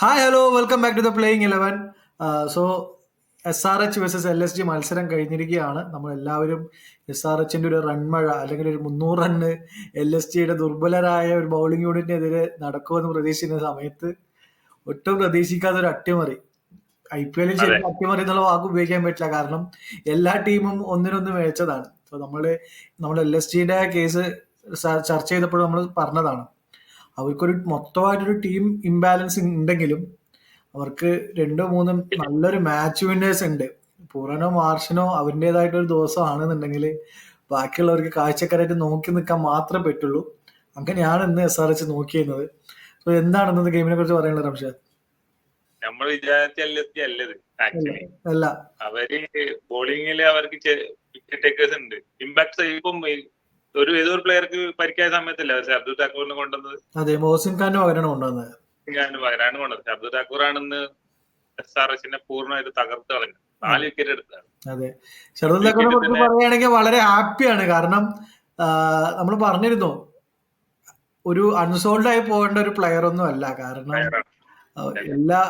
Hi hello welcome back to the playing eleven so S R H versus L S G മത്സരം കഴിഞ്ഞിരിക്കുകയാണ്. നമ്മൾ എല്ലാവരും S R എച്ചിന്റെ ഒരു റൺമഴ അല്ലെങ്കിൽ ഒരു മുന്നൂറ് റണ്ണ് എൽ എസ് ജിയുടെ ദുർബലരായ ഒരു ബൗളിംഗ് യൂണിറ്റിനെതിരെ നടക്കുമെന്ന് പ്രതീക്ഷിക്കുന്ന സമയത്ത് ഒട്ടും പ്രതീക്ഷിക്കാത്ത ഒരു അട്ടിമറി. ഐ പി എല്ലിൽ ശരിക്കും അട്ടിമറി എന്നുള്ള വാക്ക് ഉപയോഗിക്കാൻ പറ്റില്ല. കാരണം എല്ലാ ടീമും ഒന്നിനൊന്ന് മികച്ചതാണ് സോ നമ്മൾ നമ്മൾ എൽ എസ് ജിയുടെ കേസ് ചർച്ച ചെയ്തപ്പോൾ നമ്മൾ പറഞ്ഞതാണ്. അവർക്കൊരു മൊത്തമായിട്ടൊരു ടീം ഇംബാലൻസ് ഉണ്ടെങ്കിലും അവർക്ക് രണ്ടോ മൂന്നും നല്ലൊരു മാച്ച് വിന്നേഴ്സ് ഉണ്ട്. പൂറനോ മാർഷനോ അവരുടേതായിട്ടൊരു ദിവസമാണെന്നുണ്ടെങ്കിൽ ബാക്കിയുള്ളവർക്ക് കാഴ്ചക്കാരായിട്ട് നോക്കി നിൽക്കാൻ മാത്രമേ പറ്റുള്ളൂ. അങ്ങനെയാണ് ഇന്ന് എസ് ആർ എച്ച് നോക്കിയിരുന്നത്. സോ എന്താണ് ഇന്നത്തെ ഗെയിമിനെ കുറിച്ച് പറയാനുള്ളത് റംഷാദ്? നമ്മൾ വിചാരിച്ച എൽ എസ് ആക്ച്വലി അല്ല. അവർ ബോളിങ്ങിൽ അവർക്ക് വിക്കറ്റ് ടേക്കേഴ്സ് ഉണ്ട്. ഇമ്പാക്ട് ഇപ്പം ഒരു ഏതൊരു പ്ലെയർക്ക് പരിക്കായ സമയത്തല്ല അബ്ദുൾ ഠാക്കൂറിനെ കൊണ്ടുവന്നത്? അതെ മോസിൻ ഖാനും അവരാണ് കൊണ്ടുവന്നത്. ഖാനും അവരാണ് കൊണ്ടത് ഷർദു ആണെന്ന് എസ് ആർ എസിനെ പൂർണമായിട്ട് തകർത്ത് കളഞ്ഞു. നാല് വിക്കറ്റ് എടുത്തതാണ് അതെ. ഷർദുൽ ടാക്കൂറിനെ കുറിച്ച് പറയുകയാണെങ്കിൽ വളരെ ഹാപ്പിയാണ്. കാരണം നമ്മൾ പറഞ്ഞിരുന്നു ഒരു അൺസോൾഡ് ആയി പോകേണ്ട ഒരു പ്ലെയർ ഒന്നും അല്ല. കാരണം എല്ലാ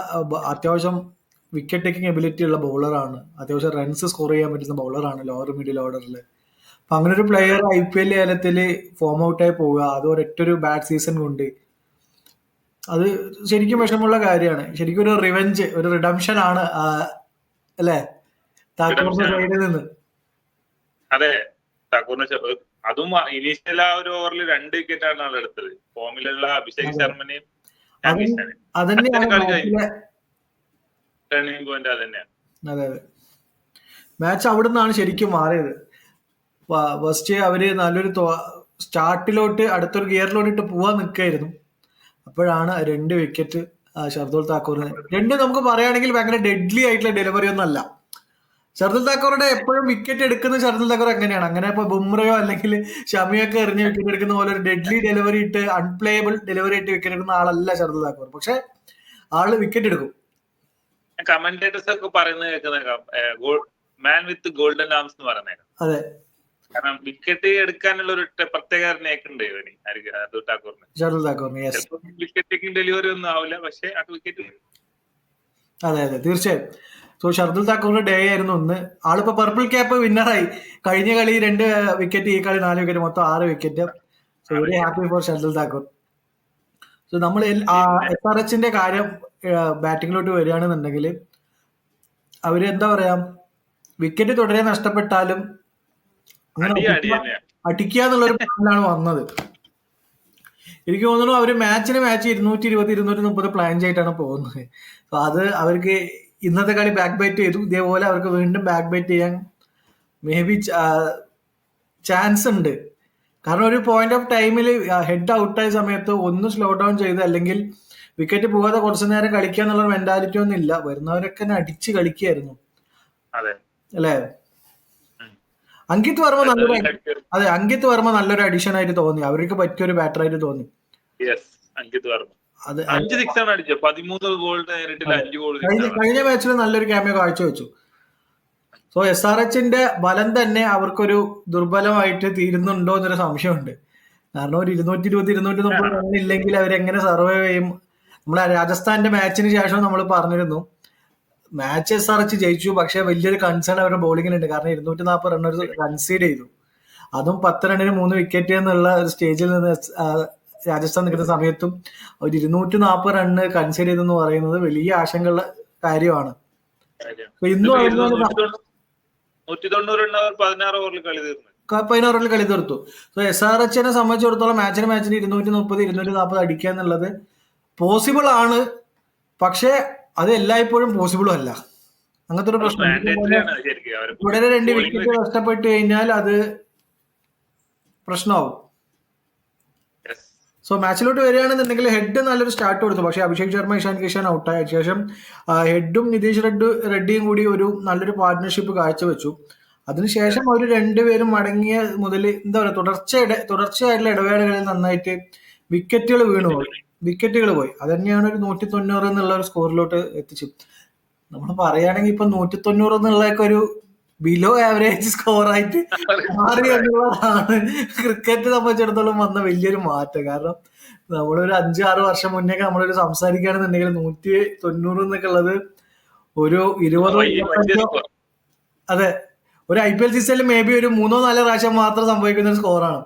അത്യാവശ്യം വിക്കറ്റ് ടേക്കിംഗ് എബിലിറ്റി ഉള്ള ബൗളറാണ് അത്യാവശ്യം റൺസ് സ്കോർ ചെയ്യാൻ പറ്റുന്ന ബൗളറാണ് ലോവർ മിഡിൽ ഓർഡറിൽ അപ്പൊ അങ്ങനെ ഒരു പ്ലെയർ ഐ പി എൽ ലേലത്തിൽ ഫോം ഔട്ടായി പോവുക. അത് ഒരൊറ്റൊരു ബാഡ് സീസൺ കൊണ്ട്. അത് ശരിക്കും വിഷമമുള്ള കാര്യമാണ്. ശരിക്കും ഒരു റിവെഞ്ച് ഒരു റിഡംഷൻ ആണ് അല്ലേ? താക്കൂറിന്റെ സൈഡിൽ നിന്ന്. അതെ. താക്കൂറിന് അതും ഇനീഷ്യൽ ആ ഒരു ഓവറിൽ രണ്ട് വിക്കറ്റ് ആണ് ആൾ എടുത്തത്. ഫോമിലുള്ള അഭിഷേക് ശർമ്മനെയും ടേണിംഗ് പോയിന്റ് അതന്നെയാണ് അതെ അതെ. മാച്ച് അവിടെ നിന്നാണ് ശരിക്കും മാറിയത്. ഫസ്റ്റ് അവർ നല്ലൊരു സ്റ്റാർട്ടിലോട്ട് അടുത്തൊരു ഗിയറിലോട്ട് ഇട്ട് പോവാൻ നിൽക്കായിരുന്നു അപ്പോഴാണ് രണ്ട് വിക്കറ്റ് ഷർദുൽ താക്കൂറിന്. രണ്ട് നമുക്ക് പറയുകയാണെങ്കിൽ ഭയങ്കര ഡെഡ്ലി ആയിട്ടുള്ള ഡെലിവറി ഒന്നും അല്ല. ഷർദുൽ താക്കൂറുടെ എപ്പോഴും വിക്കറ്റ് എടുക്കുന്ന ഷർദുൽ താക്കൂർ എങ്ങനെയാണ് അങ്ങനെ ഇപ്പൊ ബുംറയോ അല്ലെങ്കിൽ ഷമിയൊക്കെ എറിഞ്ഞ് വിക്കറ്റ് എടുക്കുന്ന പോലെ ഒരു ഡെഡ്ലി ഡെലിവറി ഇട്ട് അൺപ്ലേബിൾ ഡെലിവറി ഇട്ട് വിക്കറ്റ് എടുക്കുന്ന ആളല്ല ഷർദുൽ താക്കൂർ. പക്ഷെ ആൾ വിക്കറ്റ് എടുക്കും. കമന്റേറ്റേഴ്സ് ഒക്കെ പറയുന്നത് കേൾക്കുന്ന മാൻ വിത്ത് ഗോൾഡൻ ആംസ് എന്ന് പറയുന്നേക്കാം. അതെ. കാരണം വിക്കറ്റ് എടുക്കാനുള്ള ഒരു പ്രത്യേക ഉണ്ട് ഇവന്. വിക്കറ്റ് ടേക്കിംഗ് ഡെലിവറി ഒന്നും ആവില്ല. പക്ഷെ വിക്കറ്റ് അതെ അതെ. തീർച്ചയായും. സോ ഷർദുൽ താക്കൂറിന്റെ ഡേ ആയിരുന്നു ഒന്ന്. ആളിപ്പോ പർപ്പിൾ ക്യാപ്പ് വിന്നറായി കഴിഞ്ഞ കളി രണ്ട് വിക്കറ്റ് ഈ കളി നാല് വിക്കറ്റ് മൊത്തം ആറ് wicket so very happy for Shardul Thakur. So നമ്മൾ എസ് ആർ എച്ചിന്റെ കാര്യം ബാറ്റിങ്ങിലോട്ട് വരികയാണെന്നുണ്ടെങ്കിൽ അവർ എന്താ പറയാ? വിക്കറ്റ് തുടരെ നഷ്ടപ്പെട്ടാലും അടിക്കുക എന്നുള്ള ഒരു പ്ലാനിലാണ് വന്നത്. എനിക്ക് തോന്നുന്നു അവർ മാച്ചിന് മാച്ച് ഇരുന്നൂറ്റി ഇരുപത് ഇരുന്നൂറ്റി മുപ്പത് പ്ലാൻ ചെയ്തിട്ടാണ് പോകുന്നത്. അപ്പൊ അത് അവർക്ക് ഇന്നത്തെ കളി ബാക്ക് ബൈറ്റ് ചെയ്തു. ഇതേപോലെ അവർക്ക് വീണ്ടും ബാക്ക് ബൈറ്റ് ചെയ്യാൻ മേ ബി ചാൻസ് ഉണ്ട്. കാരണം ഒരു പോയിന്റ് ഓഫ് ടൈമിൽ ഹെഡ് ഔട്ടായ സമയത്ത് ഒന്ന് സ്ലോ ഡൗൺ ചെയ്ത് അല്ലെങ്കിൽ വിക്കറ്റ് പോകാതെ കുറച്ചു നേരം കളിക്കുക എന്നുള്ള മെന്റാലിറ്റി ഒന്നും ഇല്ല. വരുന്നവരൊക്കെ അടിച്ച് കളിക്കായിരുന്നു അല്ലേ? അങ്കിത് വർമ്മ നല്ലൊരു അതെ അങ്കിത്. വർമ്മ നല്ലൊരു അഡീഷൻ ആയിട്ട് തോന്നി. അവർക്ക് പറ്റിയൊരു ബാറ്റർ ആയിട്ട് തോന്നി. കഴിഞ്ഞ മാച്ചിൽ നല്ലൊരു ക്യാമിയോ കാഴ്ചവെച്ചു. സോ എസ് ആർ എച്ചിന്റെ ബലം തന്നെ അവർക്കൊരു ദുർബലമായിട്ട് തീരുന്നുണ്ടോ എന്നൊരു സംശയമുണ്ട്. കാരണം ഒരു ഇരുന്നൂറ്റി ഇരുപത് ഇരുന്നൂറ്റി മുപ്പത് റൺ ഇല്ലെങ്കിൽ അവരെങ്ങനെ സർവൈവ് ചെയ്യും? നമ്മളെ രാജസ്ഥാന്റെ മാച്ചിന് ശേഷം നമ്മൾ പറഞ്ഞിരുന്നു. മാച്ച് എസ് ആർ എച്ച് ജയിച്ചു പക്ഷെ വലിയൊരു കൺസേൺ അവരുടെ ബോളിങ്ങിലുണ്ട് കാരണം ഇരുന്നൂറ്റി നാൽപ്പത് റൺ ഒരു കൺസീഡ് ചെയ്തു. അതും പത്ത് റണ്ണിന് മൂന്ന് വിക്കറ്റ് എന്നുള്ള ഒരു സ്റ്റേജിൽ നിന്ന് രാജസ്ഥാൻ നിൽക്കുന്ന സമയത്തും ഒരു ഇരുന്നൂറ്റി നാൽപ്പത് റണ്ണ് കൺസീഡ് ചെയ്തെന്ന് പറയുന്നത് വലിയ ആശങ്കയുള്ള കാര്യമാണ്. പതിനാറ് ഓവറിൽ കളി തീർത്തു സോ എസ് ആർ എച്ചിനെ സംബന്ധിച്ചിടത്തോളം മാച്ചിന് മാച്ചിന് ഇരുന്നൂറ്റി മുപ്പത് ഇരുന്നൂറ്റി നാൽപ്പത് അടിക്കുക എന്നുള്ളത് പോസിബിൾ ആണ്. പക്ഷേ അത് എല്ലായ്പ്പോഴും പോസിബിളും അല്ല. അങ്ങനത്തെ ഒരു പ്രശ്നം. തുടരെ രണ്ട് വിക്കറ്റ് നഷ്ടപ്പെട്ട് കഴിഞ്ഞാൽ അത് പ്രശ്നമാവും. സോ മാച്ചിലോട്ട് വരികയാണെന്നുണ്ടെങ്കിൽ ഹെഡ് നല്ലൊരു സ്റ്റാർട്ട് കൊടുത്തു. പക്ഷേ അഭിഷേക് ശർമ്മ ഇഷാൻ കിഷാൻ ഔട്ടായ ശേഷം ഹെഡും നിതീഷ് റെഡ് റെഡ്ഡിയും കൂടി ഒരു നല്ലൊരു പാർട്ട്ണർഷിപ്പ് കാഴ്ചവെച്ചു. അതിനുശേഷം അവർ രണ്ടുപേരും മടങ്ങിയ മുതൽ എന്താ പറയുക തുടർച്ചയുടെ തുടർച്ചയായിട്ടുള്ള ഇടവേളകളിൽ നന്നായിട്ട് വിക്കറ്റുകൾ വീണുപോയി. വിക്കറ്റുകൾ പോയി അത് തന്നെയാണ് ഒരു നൂറ്റി തൊണ്ണൂറ് എന്നുള്ള ഒരു സ്കോറിലോട്ട് എത്തിച്ചു നമ്മൾ പറയുകയാണെങ്കിൽ ഇപ്പൊ നൂറ്റി തൊണ്ണൂറ് എന്നുള്ളതൊക്കെ ഒരു ബിലോ ആവറേജ് സ്കോർ ആയിട്ട് മാറി എന്നുള്ളതാണ് ക്രിക്കറ്റ് സംബന്ധിച്ചിടത്തോളം വന്ന വലിയൊരു മാറ്റം കാരണം നമ്മളൊരു അഞ്ച് ആറ് വർഷം മുന്നേ നമ്മളൊരു സംസാരിക്കുകയാണെന്നുണ്ടെങ്കിൽ നൂറ്റി തൊണ്ണൂറ് എന്നൊക്കെ ഉള്ളത് ഒരു ഇരുപത്. അതെ ഒരു ഐ പി എൽ സീസണിൽ മേ ബി ഒരു മൂന്നോ നാലോ പ്രാവശ്യം മാത്രം സംഭവിക്കുന്ന ഒരു സ്കോറാണ്.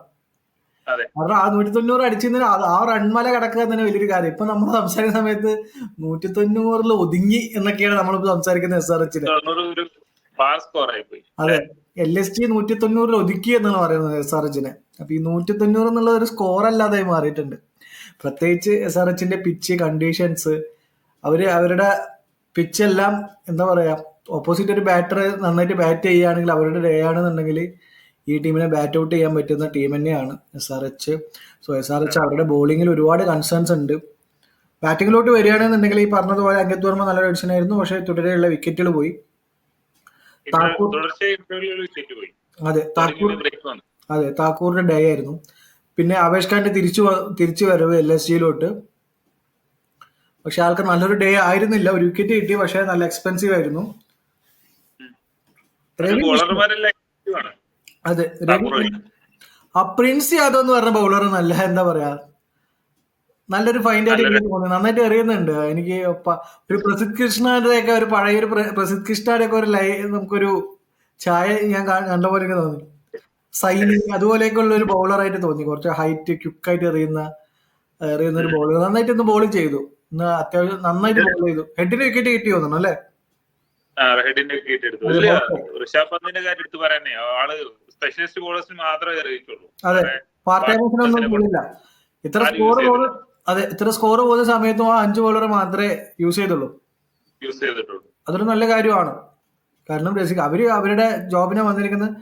കാരണം ആ നൂറ്റി തൊണ്ണൂറ് അടിച്ചിരുന്ന ആ റൺമല കിടക്കുക തന്നെ വലിയൊരു കാര്യം. ഇപ്പൊ നമ്മൾ സംസാരിക്കുന്ന സമയത്ത് നൂറ്റി തൊണ്ണൂറിൽ ഒതുങ്ങി എന്നൊക്കെയാണ് നമ്മളിപ്പോ സംസാരിക്കുന്നത് എസ് ആർ എച്ചിൽ അതെ. എൽ എസ് ടി നൂറ്റി തൊണ്ണൂറിൽ ഒതുക്കി എന്നാണ് പറയുന്നത് എസ് ആർ എച്ചിനെ അപ്പൊ ഈ നൂറ്റി തൊണ്ണൂറ് എന്നുള്ളത് ഒരു സ്കോർ അല്ലാതായി മാറിയിട്ടുണ്ട്. പ്രത്യേകിച്ച് എസ് ആർ എച്ചിന്റെ പിച്ച് കണ്ടീഷൻസ് അവർ അവരുടെ പിച്ച് എല്ലാം എന്താ പറയാ ഓപ്പോസിറ്റ് ഒരു ബാറ്റർ നന്നായിട്ട് ബാറ്റ് ചെയ്യുകയാണെങ്കിൽ അവരുടെ ഡേ ആണെന്നുണ്ടെങ്കിൽ ഈ ടീമിനെ ബാറ്റ് ഔട്ട് ചെയ്യാൻ പറ്റുന്ന ടീം തന്നെയാണ് S R H so S R H അവരുടെ ബോളിങ്ങിൽ ഒരുപാട് കൺസേൺസ് ഉണ്ട്. ബാറ്റിങ്ങിലോട്ട് വരികയാണെന്നുണ്ടെങ്കിൽ ഈ പറഞ്ഞതുപോലെ അങ്കത് വർമ്മ നല്ലൊരു അഡിഷൻ ആയിരുന്നു. പക്ഷേ തുടരെയുള്ള വിക്കറ്റുകൾ പോയി. അതെ താക്കൂർ അതെ താക്കൂറിന്റെ ഡേ ആയിരുന്നു. പിന്നെ അവേഷ് ഖാന്റെ തിരിച്ചു തിരിച്ചു വരവ് എൽ എസ് ജിയിലോട്ട് പക്ഷെ ആൾക്ക് നല്ലൊരു ഡേ ആയിരുന്നില്ല. ഒരു വിക്കറ്റ് കിട്ടി പക്ഷെ നല്ല എക്സ്പെൻസീവ് ആയിരുന്നു. അതെ ആ പ്രിൻസ് യാദവ് എന്ന് പറഞ്ഞ ബൗളർ നല്ല എന്താ പറയാ നല്ലൊരു ഫൈൻഡ് ആയിട്ട് എനിക്ക് തോന്നി നന്നായിട്ട് എറിയുന്നുണ്ട്. എനിക്ക് ഒരു പ്രസിദ്ധ് കൃഷ്ണയുടെ ഒക്കെ ഒരു പഴയ ഒരു പ്ര- പ്രസിദ്ധ് കൃഷ്ണയുടെ ഒക്കെ ഒരു ലൈ നമുക്കൊരു ചായ ഞാൻ കണ്ട പോലെ തോന്നി. സൈനി അതുപോലെയൊക്കെ ഉള്ള ഒരു ബൗളറായിട്ട് തോന്നി. കുറച്ച് ഹൈറ്റ് ക്യുക്കായിട്ട് എറിയുന്ന എറിയുന്ന ഒരു ബോളർ നന്നായിട്ട് ഇന്ന് ബോളിംഗ് ചെയ്തു. ഇന്ന് അത്യാവശ്യം നന്നായിട്ട് ബോൾ ചെയ്തു. ഹെഡിന് വിക്കറ്റ് കിട്ടി തോന്നുന്നു അല്ലേ? ഹെഡിന്റെ വിക്കറ്റ് എടുത്തു. ഋഷഭ് പന്തിന്റെ കാര്യം എടുത്തു പറയാനേ ആൾ സ്പെഷ്യലിസ്റ്റ് ബോളേഴ്സിന് മാത്രമേ അറിയിച്ചുള്ളൂ. അതെ. പാർട്ട് ടൈമേഴ്സിനൊന്നും ഇത്ര സ്കോർ പോകുന്ന അതെ ഇത്ര സ്കോർ പോകുന്ന സമയത്തും ആ അഞ്ച് ബോളർ മാത്രമേ യൂസ് ചെയ്തുള്ളൂ. യൂസ് ചെയ്തിട്ടുള്ളൂ. അതൊരു നല്ല കാര്യമാണ്. കാരണം അവർ അവരുടെ ജോബിനെ വന്നിരിക്കുന്നത്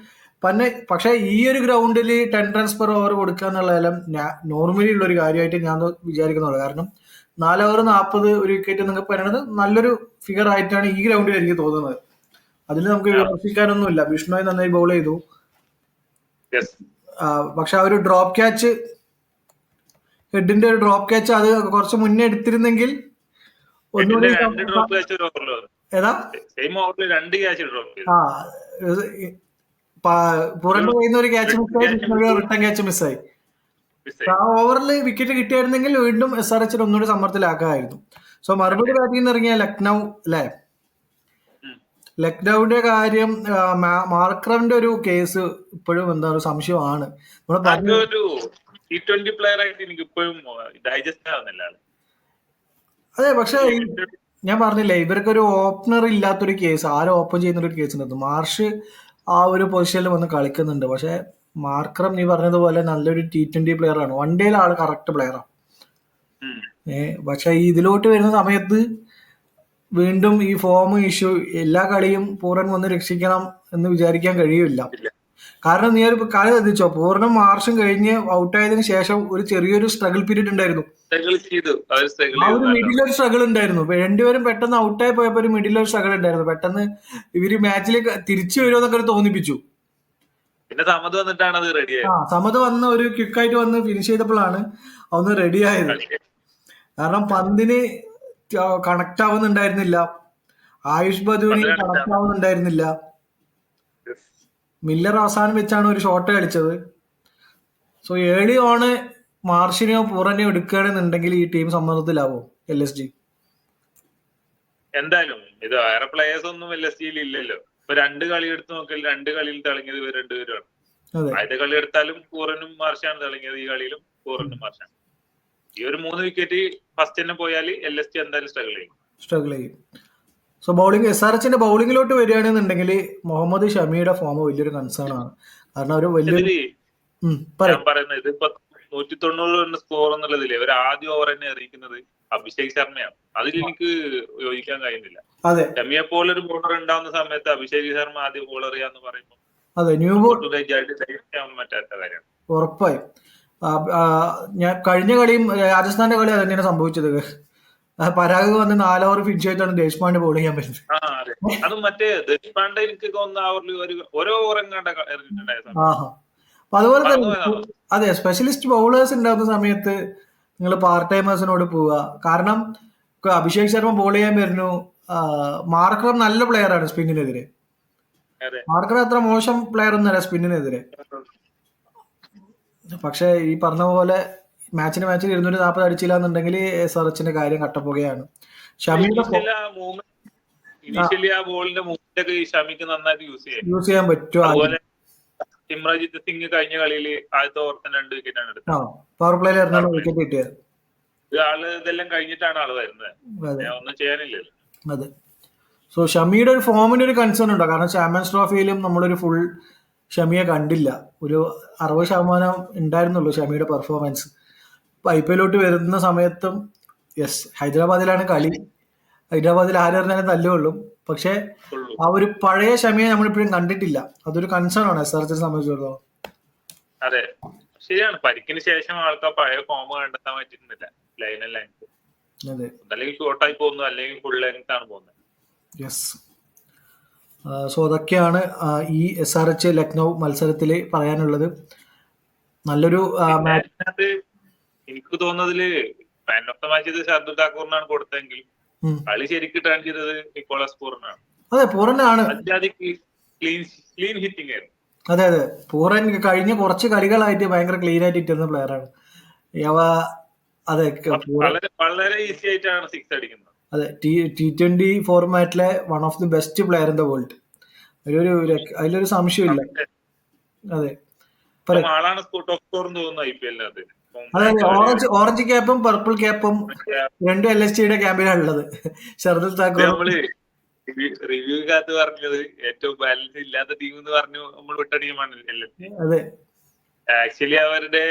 പിന്നെ പക്ഷെ ഈ ഒരു ഗ്രൗണ്ടിൽ ടെൻ റൺസ് പെർ ഓവർ കൊടുക്കുക എന്നുള്ളതെല്ലാം നോർമലി ഉള്ള ഒരു കാര്യമായിട്ട് ഞാൻ വിചാരിക്കുന്നുള്ളൂ. കാരണം നാല് ഓവർ നാൽപ്പത് ഒരു വിക്കറ്റ് എന്നൊക്കെ പറയുന്നത് നല്ലൊരു ഫിഗർ ആയിട്ടാണ് ഈ ഗ്രൗണ്ടിൽ എനിക്ക് തോന്നുന്നത്. അതിൽ നമുക്ക് വിമർശിക്കാനൊന്നുമില്ല. വിഷ്ണുവായി നന്നായി ബോൾ ചെയ്തു. പക്ഷെ ആ ഒരു ഡ്രോപ്പ് ക്യാച്ച് ഹെഡിന്റെ ഒരു ഡ്രോപ്പ് ക്യാച്ച് അത് കുറച്ച് മുന്നേ എടുത്തിരുന്നെങ്കിൽ ക്യാച്ച് ഒരു ക്യാച്ച് ക്യാച്ച് മിസ്സായി റിട്ടേൺ ക്യാച്ച് മിസ്സായി ആയി. ആ ഓവറിൽ വിക്കറ്റ് കിട്ടിയായിരുന്നെങ്കിൽ വീണ്ടും എസ് ആർ എച്ചിൽ ഒന്നുകൂടി സമ്മർദ്ദത്തിലാക്കാമായിരുന്നു സോ മറുപടി ബാറ്റിംഗ് ഇറങ്ങിയ ലക്നൗ അല്ലെ. ലക്നൌവിന്റെ കാര്യം മാർക്രമിന്റെ ഒരു കേസ് ഇപ്പോഴും എന്താ ഒരു സംശയമാണ്. നമ്മൾ പറഞ്ഞു ഒരു ടി ട്വന്റി പ്ലെയർ ആയിട്ട് എനിക്ക് ഇപ്പോഴും ഡൈജസ്റ്റ് ആവുന്നില്ല. അതെ പക്ഷെ ഞാൻ പറഞ്ഞില്ലേ ഇവർക്ക് ഒരു ഓപ്പണർ ഇല്ലാത്തൊരു കേസ് ആരും ഓപ്പൺ ചെയ്യുന്ന ഒരു കേസ് ഉണ്ടായിരുന്നു മാർഷ് ആ ഒരു പൊസിഷനിൽ വന്ന് കളിക്കുന്നുണ്ട്. പക്ഷെ മാർക്രം നീ പറഞ്ഞതുപോലെ നല്ലൊരു ടി ട്വന്റി പ്ലെയർ ആണ്. വൺ ഡേയിൽ ആൾ കറക്റ്റ് പ്ലെയറാണ്. ഏഹ് പക്ഷെ ഇതിലോട്ട് വരുന്ന സമയത്ത് വീണ്ടും ഈ ഫോം ഇഷ്യൂ എല്ലാ കളിയും പൂരൻ വന്ന് രക്ഷിക്കണം എന്ന് വിചാരിക്കാൻ കഴിയില്ല കാരണം നീ ഒരു കാര്യം ശ്രദ്ധിച്ചോ? പൂർണം മാർച്ചും കഴിഞ്ഞ് ഔട്ടായതിനു ശേഷം ഒരു ചെറിയൊരു സ്ട്രഗിൾ പീരീഡ് ഉണ്ടായിരുന്നു. ആ ഒരു മിഡിൽ ഒരു സ്ട്രഗിൾ ഉണ്ടായിരുന്നു. രണ്ടുപേരും പെട്ടെന്ന് ഔട്ടായി പോയപ്പോ ഒരു മിഡിൽ ഒരു സ്ട്രഗിൾ ഉണ്ടായിരുന്നു. പെട്ടെന്ന് ഇവർ മാച്ചിൽ തിരിച്ചു വരുമെന്നൊക്കെ തോന്നിപ്പിച്ചു. പിന്നെ സമത് വന്നിട്ടാണ് അത് റെഡി ആ സമത് വന്ന് ഒരു ക്വിക്കായിട്ട് വന്ന് ഫിനിഷ് ചെയ്തപ്പോഴാണ് ഒന്ന് റെഡി ആയത്. കാരണം പന്തിന് കണക്ട് ആവുന്നുണ്ടായിരുന്നില്ല ആയുഷ് ബദൂരി കണക്ട് ആവുന്നുണ്ടായിരുന്നില്ല മില്ലർ അവസാനം വെച്ചാണ് ഒരു ഷോട്ട് കളിച്ചത്. സോ ഏളി ഓണ് മാർഷിനെയോ പൂറനെയോ എടുക്കുകയാണെന്നുണ്ടെങ്കിൽ ഈ ടീം സമ്മർദ്ദത്തിലാവും എൽ എസ് ജി എന്തായാലും ഇത് വേറെ പ്ലേയേഴ്സ് ഒന്നും എൽ എസ് ജിയിൽ ഇല്ലല്ലോ. ഇപ്പൊ രണ്ട് കളി എടുത്ത് നോക്കിയാൽ രണ്ട് കളിയിൽ തിളങ്ങിയത് ഇവർ രണ്ടുപേരുമാണ്. അതെ. ആദ്യത്തെ കളി എടുത്താലും പൂറനും മാർഷാണ് തിളങ്ങിയത് ഈ കളിയിലും പൂറനും മാർഷാണ്. ഈ ഒരു മൂന്ന് വിക്കറ്റ് ഫസ്റ്റ് തന്നെ പോയാൽ എൽ എസ് ടി എന്തായാലും സ്ട്രഗിൾ ചെയ്യും. സ്ട്രഗിൾ ചെയ്യും. സോ ബൗളിംഗ് എസ് ആർ എച്ചിന്റെ ബൗളിംഗിലോട്ട് വരികയാണെന്നുണ്ടെങ്കിൽ മുഹമ്മദ് ഷമിയുടെ ഫോം വലിയൊരു കൺസേൺ ആണ്. കാരണം ഒരു വലിയൊരു. ഞാൻ പറയുന്നത് ഇതിപ്പോ നൂറ്റി തൊണ്ണൂറ് സ്കോർ എന്നുള്ളതില്ലേ ഒരു ആദ്യ ഓവർ തന്നെ എറിയിക്കുന്നത് അഭിഷേക് ശർമ്മയാണ്. അതിൽ എനിക്ക് യോജിക്കാൻ കഴിയുന്നില്ല. അതെ. ഷമിയെ പോലെ ഒരു ബോളർ ഉണ്ടാവുന്ന സമയത്ത് അഭിഷേക് ശർമ്മ ആദ്യം ബോളർ എന്ന് പറയുമ്പോൾ അതെ ന്യൂ ബോൾ പറ്റാത്ത കാര്യമാണ്. ഉറപ്പായും. ഞാൻ കഴിഞ്ഞ കളിയും രാജസ്ഥാന്റെ കളി അത് തന്നെയാണ് സംഭവിച്ചത്. പരാഗ് വന്ന് നാല് ഓവർ ഫിനിഷ് ചെയ്തിട്ടാണ് ദേശ്പാണ്ഡെ ബോൾ ചെയ്യാൻ പറ്റുന്നത് അതെ. മറ്റേ ദേശ്പാണ്ഡെ എനിക്ക് ഓരോ ഓവർ അപ്പൊ അതുപോലെ തന്നെ അതെ. സ്പെഷ്യലിസ്റ്റ് ബൗളേഴ്സ് ഉണ്ടാകുന്ന സമയത്ത് നിങ്ങൾ പാർട്ട് ടൈമേഴ്സിനോട് പോവുക. കാരണം അഭിഷേക് ശർമ്മ ബോൾ ചെയ്യാൻ വരുന്നു. മാർക്കറം നല്ല പ്ലെയർ ആണ് സ്പിന്നിനെതിരെ അതെ. മാർക്കർ അത്ര മോശം പ്ലെയർ ഒന്നല്ല സ്പിന്നിനെതിരെ പക്ഷെ ഈ പറഞ്ഞ പോലെ മാച്ചിന് മാച്ചിൽ ഇരുന്നൂറ്റി നാൽപ്പത് അടിച്ചില്ല എന്നുണ്ടെങ്കിൽ സെറച്ചിന്റെ കാര്യം കട്ടപ്പുകയാണ്. യൂസ് ചെയ്യാം. യൂസ് ചെയ്യാൻ പറ്റുമോ സിമ്രജിത്ത് സിംഗ് കഴിഞ്ഞ കളിയിൽ ആദ്യത്തെ ഓവർത്തിന് രണ്ട് വിക്കറ്റാണ് എടുത്തത്. ആ പവർ പ്ലേയിൽ എറണാകുളം വിക്കറ്റ് കിട്ടിയത്. ആൾ ഇതെല്ലാം കഴിഞ്ഞിട്ടാണ് ആൾ വരുന്നത്. ഒന്നും ചെയ്യാനില്ലല്ലോ. അതെ. സോ ഷമിയുടെ ഒരു ഫോമിന്റെ ഒരു കൺസേൺ ഉണ്ടോ? കാരണം ചാമ്പ്യൻസ് ട്രോഫിയിലും നമ്മളൊരു ഫുൾ ഷമിയെ കണ്ടില്ല. ഒരു അറുപത് ശതമാനം ഉണ്ടായിരുന്നുള്ളൂ ഷമിയുടെ പെർഫോമൻസ് ഇപ്പൊ ഐ പി എല്ലോട്ട് വരുന്ന സമയത്തും യെസ് ഹൈദരാബാദിലാണ് കളി. ഹൈദരാബാദിൽ ആരെറിഞ്ഞാലും തല്ലുകൊള്ളും പക്ഷെ ആ ഒരു പഴയ ഷമിയെ നമ്മളിപ്പോഴും കണ്ടിട്ടില്ല. അതൊരു കൺസേൺ ആണ് എസ് ആർ എച്ചിനെ സംബന്ധിച്ചിടത്തോളം. അതെ. ശരിയാണ്. പരിക്കിന് ശേഷം ആൾക്കാർ പഴയ ഫോം കണ്ടെത്താൻ പറ്റുന്നില്ല ലൈൻ ലൈൻ അല്ലെങ്കിൽ ഷോർട്ടായി പോകുന്നു. അല്ലെങ്കിൽ ഫുൾ ലെങ്ത് ആണ് പോകുന്നത്. യെസ് സോ അതൊക്കെയാണ് ഈ എസ് ആർ എച്ച് ലക്നൗ മത്സരത്തിൽ പറയാനുള്ളത്. നല്ലൊരു എനിക്ക് തോന്നുന്നതിൽ മാൻ ഓഫ് ദ മാച്ച് ഇത് ശാർദുൽ ഠാക്കൂറിനാണ് കൊടുത്തെങ്കിൽ കളി ശരിക്കും ടേൺ ചെയ്തത് നിക്കോളാസ് പൂറിനാണ്. അതെ പൂറനാണ്. ക്ലീൻ ഹിറ്റിംഗ് ആയിരുന്നു. അതെ അതെ. പൂറൻ കഴിഞ്ഞ കുറച്ച് കളികളായിട്ട് ഭയങ്കര ക്ലീൻ ആയിട്ട് ഇട്ടിരുന്ന പ്ലെയർ യവ അതെ വളരെ ഈസി ആയിട്ടാണ് സിക്സ് അടിക്കുന്നത്. അതെ T T twenty ഫോർമാറ്റിലെ one of the best player in the world അതിലൊരു അതിലൊരു സംശയമില്ല അതെ. അതെ ഓറഞ്ച് ഓറഞ്ച് ക്യാപ്പും പർപ്പിൾ ക്യാപ്പും രണ്ടും എൽ എസ് ടിയുടെ ക്യാമ്പിലാണ് ഉള്ളത്. ശരദ് താക്കൂർ. റിവ്യൂ കാത്ത് പറഞ്ഞത് ഏറ്റവും ബാലൻസ് ഇല്ലാത്ത ടീം എന്ന് പറഞ്ഞു നമ്മൾ വിട്ട ടീമാണ് അതെ. ആക്ച്വലി അവരുടെ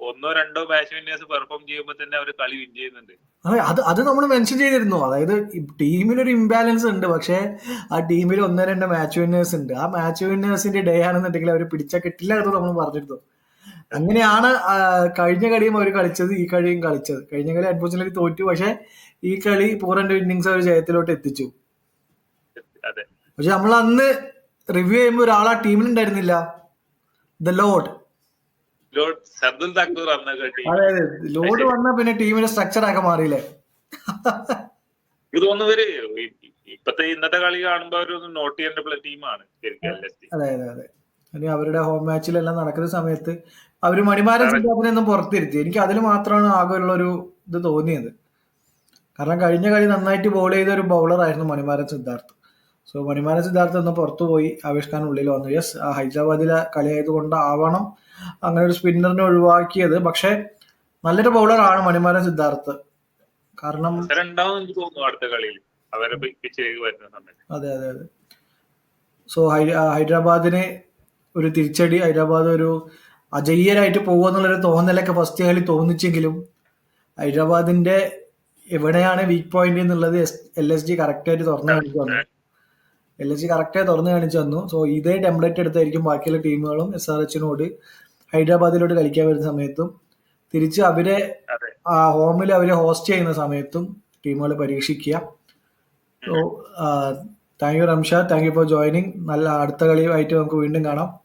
ഒന്നോ രണ്ടോ മാച്ച് വിന്നേഴ്സ് പെർഫോം ചെയ്യുമ്പോൾ തന്നെ അവർ കളി വിൻ ചെയ്യുന്നുണ്ട്. അതെ അത് നമ്മൾ മെൻഷൻ ചെയ്തിരുന്നു. അതായത് ടീമിനൊരു ഇംബാലൻസ് ഉണ്ട്. പക്ഷേ ആ ടീമിൽ ഒന്നോ രണ്ടോ മാച്ച് വിന്നേഴ്സ് ഉണ്ട്. ആ മാച്ച് വിന്നേഴ്സിന്റെ ഡേ ആണെന്നുണ്ടെങ്കിൽ അവർ പിടിച്ച കിട്ടില്ല എന്ന് നമ്മൾ പറഞ്ഞിരുന്നു. അങ്ങനെയാണ് കഴിഞ്ഞ കളിയും അവർ കളിച്ചത് ഈ കളിയും കളിച്ചത്. കഴിഞ്ഞ കളി അൺഫോർച്ചുനേറ്റ്ലി തോറ്റു. പക്ഷെ ഈ കളി പൂരന്റെ ഇന്നിങ്സ് അവർ ജയത്തിലോട്ട് എത്തിച്ചു. പക്ഷെ നമ്മൾ അന്ന് റിവ്യൂ ചെയ്യുമ്പോൾ ഒരാൾ ആ ടീമിലുണ്ടായിരുന്നില്ല the lord lord Shardul Thakur അതെ അതെ ലോഡ് വന്ന പിന്നെ ടീമിന്റെ സ്ട്രക്ചർ ആകെ മാറിയില്ലേ? ഇത് തോന്നുന്നവര് ഈ- ഇപ്പത്തെ ഇന്നത്തെ കളി കാണുമ്പോ അവർ നോട്ട് ചെയ്യേണ്ട ടീമാണ് അതെ അതെ അതെ. ഇനി അവരുടെ ഹോം മാച്ചിലെല്ലാം നടക്കുന്ന സമയത്ത് അവർ മണിമാരൻ ചിന്താപനൊന്നും പുറത്തിരുത്തി. എനിക്ക് അതിൽ മാത്രമാണ് ആകെ ഉള്ളൊരു ഇത് തോന്നിയത്. കാരണം കഴിഞ്ഞ കളി നന്നായിട്ട് ബോൾ ചെയ്ത ഒരു ബൗളർ ആയിരുന്നു മണിമാരൻ സിദ്ധാർത്ഥ്. സോ മണിമാല സിദ്ധാർത്ഥ ഒന്ന് പുറത്തു പോയി ആവേഷ് ഖാൻ ഉള്ളിൽ വന്നു. യെസ് ഹൈദരാബാദിലെ കളി ആയതുകൊണ്ട് ആവണം അങ്ങനെ ഒരു സ്പിന്നറിനെ ഒഴിവാക്കിയത്. പക്ഷേ നല്ലൊരു ബൗളർ ആണ് മണിമാല സിദ്ധാർത്ഥ് കാരണം അടുത്ത കളിയിൽ. അവരെ പിച്ചിലേക്ക് വരുന്ന സമയത്ത്. അതെ അതെ അതെ. സോ ഹൈദരാബാദിനെ ഒരു തിരിച്ചടി ഹൈദരാബാദ് ഒരു അജയ്യരായിട്ട് പോകുമെന്നുള്ളൊരു തോന്നലൊക്കെ ഫസ്റ്റ് കളി തോന്നിച്ചെങ്കിലും ഹൈദരാബാദിന്റെ എവിടെയാണ് വീക്ക് പോയിന്റ് എന്നുള്ളത് എൽ എസ് ജി കറക്റ്റായിട്ട് തുറന്നു എൽ എസ് ജി കറക്റ്റായി തുറന്നു കാണിച്ചു തന്നു. സോ ഇതേ ടെംപ്ലേറ്റ് എടുത്തായിരിക്കും ബാക്കിയുള്ള ടീമുകളും എസ് ആർ എച്ചിനോട് ഹൈദരാബാദിലോട്ട് കളിക്കാൻ വരുന്ന സമയത്തും തിരിച്ച് അവരെ ഹോമിൽ അവരെ ഹോസ്റ്റ് ചെയ്യുന്ന സമയത്തും ടീമുകൾ പരീക്ഷിക്കുക. So thank you Ramshad. Thank you for joining നല്ല അടുത്ത കളിയുമായിട്ട് നമുക്ക് വീണ്ടും കാണാം.